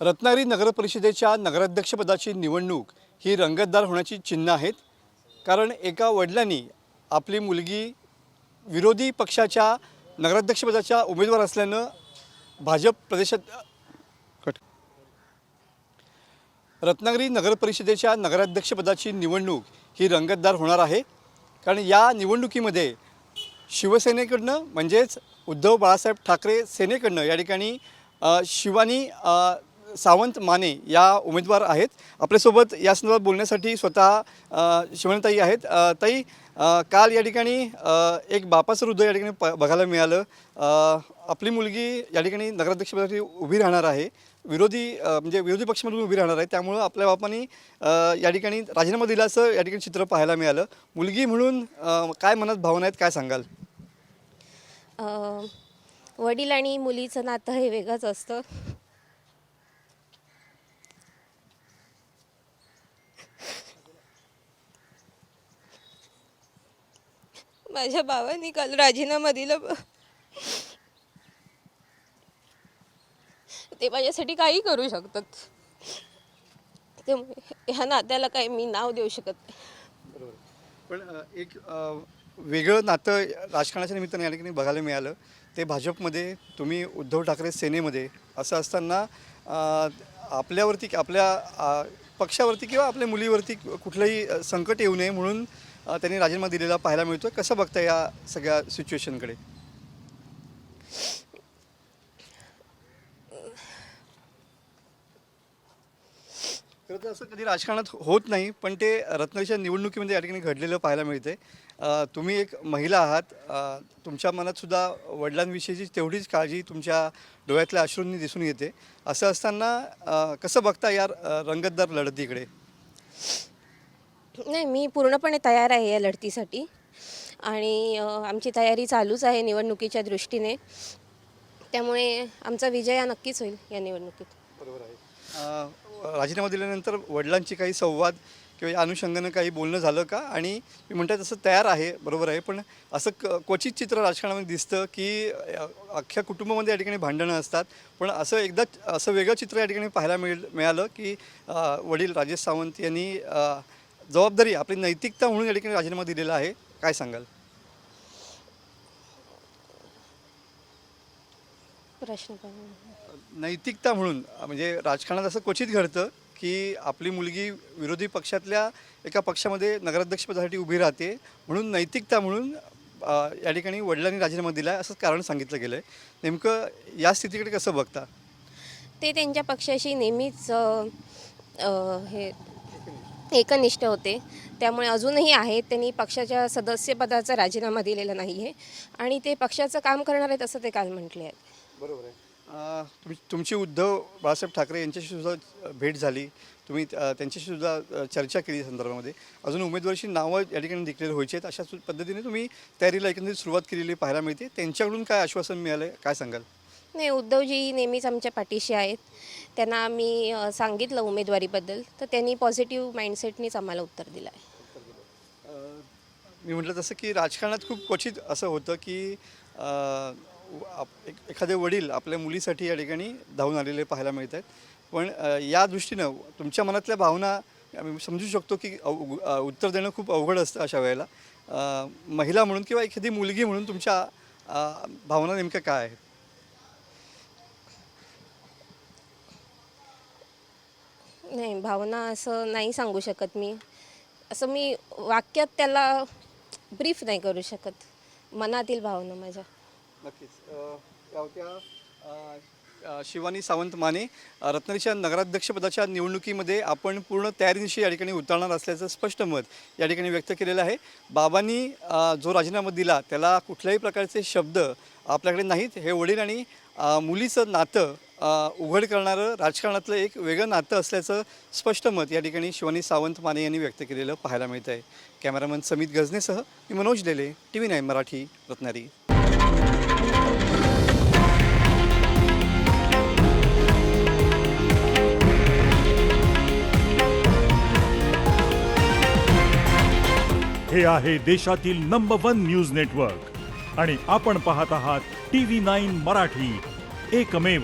रत्नागिरी नगरपरिषदेच्या नगराध्यक्षपदाची निवडणूक ही रंगतदार होण्याची चिन्ह आहेत. कारण एका वडिलांनी आपली मुलगी विरोधी पक्षाच्या नगराध्यक्षपदाच्या उमेदवार असल्यानं भाजप प्रदेशात कट. रत्नागिरी नगरपरिषदेच्या नगराध्यक्षपदाची निवडणूक ही रंगतदार होणार आहे. कारण या निवडणुकीमध्ये शिवसेनेकडनं म्हणजेच उद्धव बाळासाहेब ठाकरे सेनेकडनं या ठिकाणी शिवानी सावंत माने या उमेदवार आहेत. आपल्यासोबत या संदर्भात बोलण्यासाठी स्वतः शिवणताई आहेत. ताई काल या ठिकाणी एक बापाचं हृदय या ठिकाणी प बघायला मिळालं. आपली मुलगी या ठिकाणी नगराध्यक्षपदासाठी उभी राहणार आहे. विरोधी म्हणजे विरोधी पक्षामधून उभी राहणार आहे. त्यामुळं आपल्या बापांनी या ठिकाणी राजीनामा दिला असं या ठिकाणी चित्र पाहायला मिळालं. मुलगी म्हणून काय मनात भावना आहेत काय सांगाल? वडील आणि मुलीचं नातं हे वेगळंच असतं. माझ्या भावाने काल राजीनामा दिला ते माझ्यासाठी काही करू शकतात. त्यामुळे ह्या नात्याला काही मी नाव देऊ शकत नाही. पण एक वेगळं नातं राजकारणाच्या निमित्ताने या ठिकाणी बघायला मिळालं. ते भाजपमध्ये तुम्ही उद्धव ठाकरे सेनेमध्ये असं असताना आपल्यावरती आपल्या पक्षावरती किंवा आपल्या मुलीवरती कुठलंही संकट येऊ नये म्हणून त्यांनी राजीनामा दिलेला पाहायला मिळतो कसं बघता या सगळ्या सिच्युएशनकडे? खरं तर असं कधी राजकारणात होत नाही पण ते रत्नाच्या निवडणुकीमध्ये या ठिकाणी घडलेलं पाहायला मिळते तुम्ही एक महिला आहात. अ, तुमच्या मनात सुद्धा वडिलांविषयीची तेवढीच काळजी तुमच्या डोळ्यातल्या अश्रूंनी दिसून येते. असं असताना अ, कसं बघता या अ, रंगतदार लढतीकडे? नाही मी पूर्णपणे तयार आहे या लढतीसाठी. आणि आमची तयारी चालूच आहे निवडणुकीच्या दृष्टीने. त्यामुळे आमचा विजय हा नक्कीच होईल या निवडणुकीत. बरोबर आहे. राजीनामा दिल्यानंतर वडिलांची काही संवाद किंवा या अनुषंगानं काही बोलणं झालं का? आणि मी म्हणतात तसं तयार आहे बरोबर आहे पण असं क क्वचित चित्र राजकारणामध्ये दिसतं की अख्ख्या कुटुंबामध्ये या ठिकाणी भांडणं असतात. पण असं एकदा असं वेगळं चित्र या ठिकाणी पाहायला मिळ मिळालं की वडील राजेश सावंत यांनी जबाबदारी आपली नैतिकता म्हणून या ठिकाणी राजीनामा दिलेला आहे. काय सांगाल? प्रश्न नैतिकता म्हणून म्हणजे राजकारणात असं क्वचित घडतं की आपली मुलगी विरोधी पक्षातल्या एका पक्षामध्ये नगराध्यक्षपदासाठी उभी राहते. म्हणून नैतिकता म्हणून या ठिकाणी वडिलांनी राजीनामा दिला आहे असं कारण सांगितलं गेलं आहे नेमकं या स्थितीकडे कसं बघता? ते त्यांच्या पक्षाशी नेहमीच हे एकनिष्ठ होते. त्यामुळे अजूनही आहेत त्यांनी पक्षाच्या सदस्यपदाचा राजीनामा दिलेला नाही आहे आणि ते पक्षाचं काम करणार आहेत असं ते काल म्हटले आहेत. बरोबर आहे. तुम तुमची उद्धव बाळासाहेब ठाकरे यांच्याशी सुद्धा भेट झाली. तुम्ही त्यांच्याशी सुद्धा चर्चा केली संदर्भामध्ये. अजून उमेदवाराची नावं या ठिकाणी डिक्लेअर व्हायची आहेत. अशा पद्धतीने तुम्ही तयारीला एकंदरीत सुरुवात केलेली पाहायला मिळते. त्यांच्याकडून काय आश्वासन मिळालं आहे काय सांगाल? नाही उद्धवजी नेहमीच आमच्या पाठीशी आहेत. त्यांना आम्ही सांगितलं उमेदवारीबद्दल. तर त्यांनी पॉझिटिव्ह माइंडसेटनीच आम्हाला उत्तर दिलं आहे. मी म्हटलं तसं की राजकारणात खूप क्वचित असं होतं की आप- एक- एखादे वडील आपल्या मुलीसाठी या ठिकाणी धावून आलेले पाहायला मिळत आहेत पण या दृष्टीनं तुमच्या मनातल्या भावना समजू शकतो की उत्तर देणं खूप अवघड असतं अशा वेळेला. महिला म्हणून किंवा एखादी मुलगी म्हणून तुमच्या भावना नेमक्या काय आहेत? नाही भावना असं नाही सांगू शकत मी. असं मी वाक्यात त्याला ब्रीफ नाही करू शकत. मनातील भावना माझ्या. नक्कीच. अ, या अ, अ, शिवानी सावंत माने अ, रत्नागिरीच्या नगराध्यक्षपदाच्या निवडणुकीमध्ये आपण पूर्ण तयारीनिशी या ठिकाणी उतरणार असल्याचं स्पष्ट मत या ठिकाणी व्यक्त केलेलं आहे. बाबांनी अ, जो राजीनामा दिला त्याला कुठल्याही प्रकारचे शब्द आपल्याकडे नाहीत. हे वडील आणि अ, मुलीचं नातं उघड करणारं राजकारणातलं एक वेगळं नातं असल्याचं स्पष्ट मत या ठिकाणी शिवानी सावंत माने यांनी व्यक्त केलेलं पाहायला मिळत आहे कॅमेरामन समित गजनेसह मी Manoj Lele T V nine Marathi Ratnagiri. हे आहे देशातील नंबर वन न्यूज नेटवर्क आणि आपण पाहत आहात टी व्ही नाईन मराठी. एकमेव